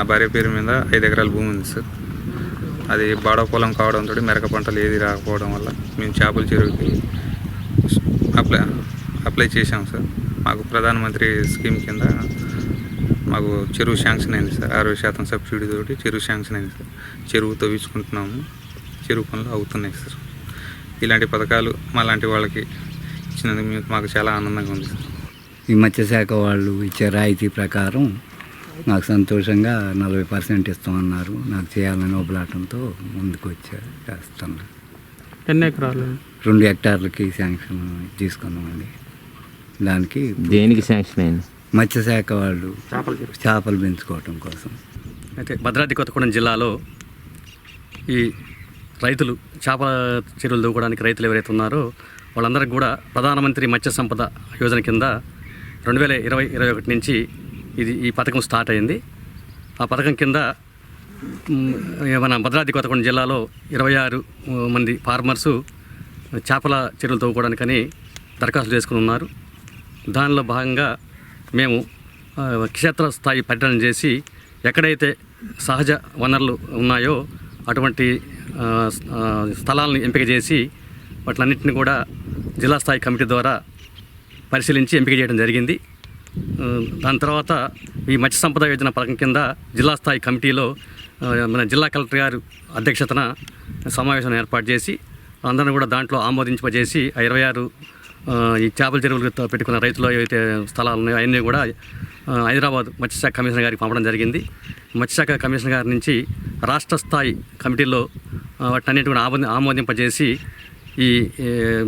నా భార్య పేరు మీద ఐదు ఎకరాల భూమి ఉంది సార్. అది బాడ పొలం కావడంతో మెరక పంటలు ఏది రాకపోవడం వల్ల మేము చేపల చెరువుకి అప్లై అప్లై చేశాం సార్. మాకు ప్రధానమంత్రి స్కీమ్ కింద మాకు చెరువు శాంక్షన్ అయింది సార్. అరవై శాతం సబ్సిడీ తోటి చెరువు శాంక్షన్ అయింది సార్. చెరువు తవ్వించుకుంటున్నాము. చెరువు పనులు అవుతున్నాయి సార్. ఇలాంటి పథకాలు మాలాంటి వాళ్ళకి ఇచ్చినందుకు మీకు మాకు చాలా ఆనందంగా ఉంది సార్. ఈ మత్స్యశాఖ వాళ్ళు ఇచ్చే రాయితీ ప్రకారం నాకు సంతోషంగా నలభై పర్సెంట్ ఇస్తామన్నారు. నాకు చేయాలని ఉపలాటంతో ముందుకు వచ్చా చేస్తాను ఎన్ని ఎకరాలు? రెండు హెక్టార్లకి శాంక్షన్ తీసుకున్నామండి. దానికి దేనికి శాంక్షన్ అయింది? మత్స్యశాఖ వాళ్ళు చేపలు పెంచుకోవటం కోసం. అయితే భద్రాద్రి కొత్తగూడెం జిల్లాలో ఈ రైతులు చేపల చెరువులు దూకడానికి రైతులు ఎవరైతే ఉన్నారో వాళ్ళందరికీ కూడా ప్రధానమంత్రి మత్స్య సంపద యోజన కింద రెండు వేల ఇరవై ఇరవై ఒకటి నుంచి ఇది ఈ పథకం స్టార్ట్ అయింది. ఆ పథకం కింద మన భద్రాద్రి కొత్తగూడెం జిల్లాలో ఇరవై ఆరు మంది ఫార్మర్సు చేపల చెరువులు తవ్వుకోవడానికని దరఖాస్తు చేసుకుని ఉన్నారు. దానిలో భాగంగా మేము క్షేత్ర స్థాయి పర్యటన చేసి ఎక్కడైతే సహజ వనరులు ఉన్నాయో అటువంటి స్థలాలను ఎంపిక చేసి వాటిలన్నింటిని కూడా జిల్లా స్థాయి కమిటీ ద్వారా పరిశీలించి ఎంపిక చేయడం జరిగింది. దాని తర్వాత ఈ మత్స్య సంపద యోజన పథకం కింద జిల్లా స్థాయి కమిటీలో మన జిల్లా కలెక్టర్ గారు అధ్యక్షతన సమావేశం ఏర్పాటు చేసి అందరిని కూడా దాంట్లో ఆమోదింపజేసి ఇరవై ఆరు ఈ చేపల చెరువులు పెట్టుకున్న రైతులు ఏవైతే స్థలాలు ఉన్నాయో అవన్నీ కూడా హైదరాబాద్ మత్స్యశాఖ కమిషనర్ గారికి పంపడం జరిగింది. మత్స్యశాఖ కమిషనర్ గారి నుంచి రాష్ట్ర స్థాయి కమిటీలో వాటి వాటన్నిటి కూడా ఆమోది ఆమోదింపజేసి ఈ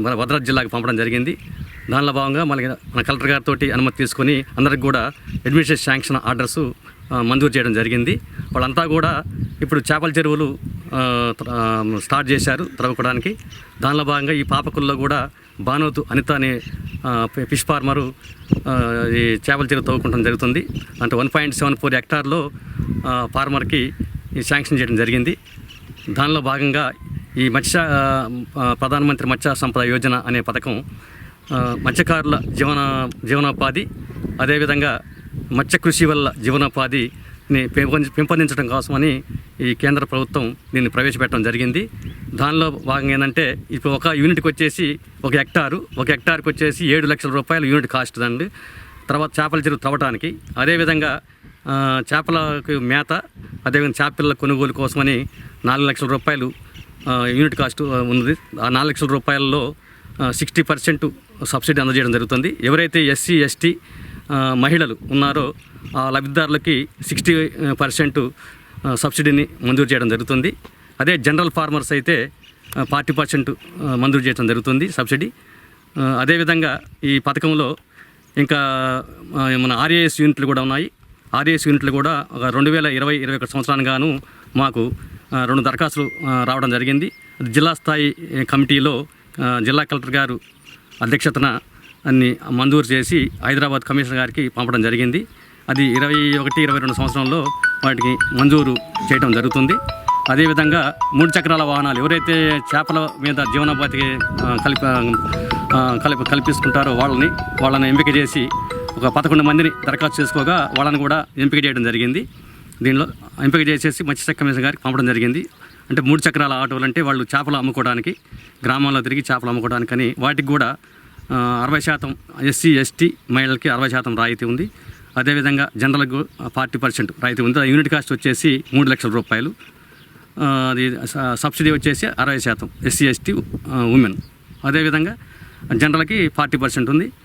మన భద్రాద్రి జిల్లాకు పంపడం జరిగింది. దానిలో భాగంగా మనకి మన కలెక్టర్ గారితో అనుమతి తీసుకొని అందరికి కూడా అడ్మినిస్ట్రేషన్ శాంక్షన్ ఆర్డర్స్ మంజూరు చేయడం జరిగింది. వాళ్ళంతా కూడా ఇప్పుడు చేపల చెరువులు స్టార్ట్ చేశారు త్రవ్వుకోవడానికి దానిలో భాగంగా ఈ పాపకుల్లో కూడా భానుతు అనిత అనే ఫిష్ ఫార్మరు ఈ చేపల చెరువు తవ్వుకుంటం జరుగుతుంది. అంటే వన్ పాయింట్ సెవెన్ ఫోర్ హెక్టార్లో ఫార్మర్కి ఈ శాంక్షన్ చేయడం జరిగింది. దానిలో భాగంగా ఈ మత్స్య ప్రధానమంత్రి మత్స్య సంపద యోజన అనే పథకం మత్స్యకారుల జీవన జీవనోపాధి అదేవిధంగా మత్స్య కృషి వల్ల జీవనోపాధిని పెంపొందించడం కోసమని ఈ కేంద్ర ప్రభుత్వం దీన్ని ప్రవేశపెట్టడం జరిగింది. దానిలో భాగంగా ఏంటంటే ఇప్పుడు ఒక యూనిట్కి వచ్చేసి ఒక హెక్టారు ఒక హెక్టార్కి వచ్చేసి ఏడు లక్షల రూపాయలు యూనిట్ కాస్ట్ అండి తర్వాత చేపల చెరువు త్రవ్వటానికి అదేవిధంగా చేపలకు మేత అదేవిధంగా చేపల కొనుగోలు కోసమని నాలుగు లక్షల రూపాయలు యూనిట్ కాస్ట్ ఉంది ఉన్నది. ఆ నాలుగు లక్షల రూపాయలలో సిక్స్టీ పర్సెంట్ సబ్సిడీ అందజేయడం జరుగుతుంది. ఎవరైతే ఎస్సీ ఎస్టీ మహిళలు ఉన్నారో ఆ లబ్ధిదారులకి సిక్స్టీ పర్సెంట్ సబ్సిడీని మంజూరు చేయడం జరుగుతుంది. అదే జనరల్ ఫార్మర్స్ అయితే ఫార్టీ పర్సెంట్ మంజూరు చేయడం జరుగుతుంది సబ్సిడీ. అదేవిధంగా ఈ పథకంలో ఇంకా మన ఆర్ఏఎస్ యూనిట్లు కూడా ఉన్నాయి. ఆర్ఏఎస్ యూనిట్లు కూడా ఒక రెండు వేల ఇరవై ఇరవై ఒకటి సంవత్సరానికి మాకు రెండు దరఖాస్తులు రావడం జరిగింది. జిల్లా స్థాయి కమిటీలో జిల్లా కలెక్టర్ గారు అధ్యక్షతన అన్ని మంజూరు చేసి హైదరాబాద్ కమిషనర్ గారికి పంపడం జరిగింది. అది ఇరవై ఒకటి ఇరవై రెండు సంవత్సరంలో వాటికి మంజూరు చేయడం జరుగుతుంది. అదేవిధంగా మూడు చక్రాల వాహనాలు ఎవరైతే చేపల మీద జీవనోపాధికి కలిపి కలిపి కల్పిస్తుంటారో వాళ్ళని వాళ్ళని ఎంపిక చేసి ఒక పదకొండు మందిని దరఖాస్తు చేసుకోగా వాళ్ళని కూడా ఎంపిక చేయడం జరిగింది. దీనిలో ఎంపిక చేసేసి మత్స్యశాఖ కమిషనర్ గారికి పంపడం జరిగింది. అంటే మూడు చక్రాల ఆటోలు అంటే వాళ్ళు చేపలు అమ్ముకోవడానికి గ్రామాల్లో తిరిగి చేపలు అమ్ముకోవడానికని వాటికి కూడా అరవై శాతం ఎస్సీ ఎస్టీ మహిళలకి అరవై శాతం రాయితీ ఉంది. అదేవిధంగా జనరల్కు ఫార్టీ పర్సెంట్ రాయితీ ఉంది. యూనిట్ కాస్ట్ వచ్చేసి మూడు లక్షల రూపాయలు. అది సబ్సిడీ వచ్చేసి అరవై శాతం ఎస్సీ ఎస్టీ ఉమెన్. అదేవిధంగా జనరల్కి ఫార్టీ పర్సెంట్ ఉంది.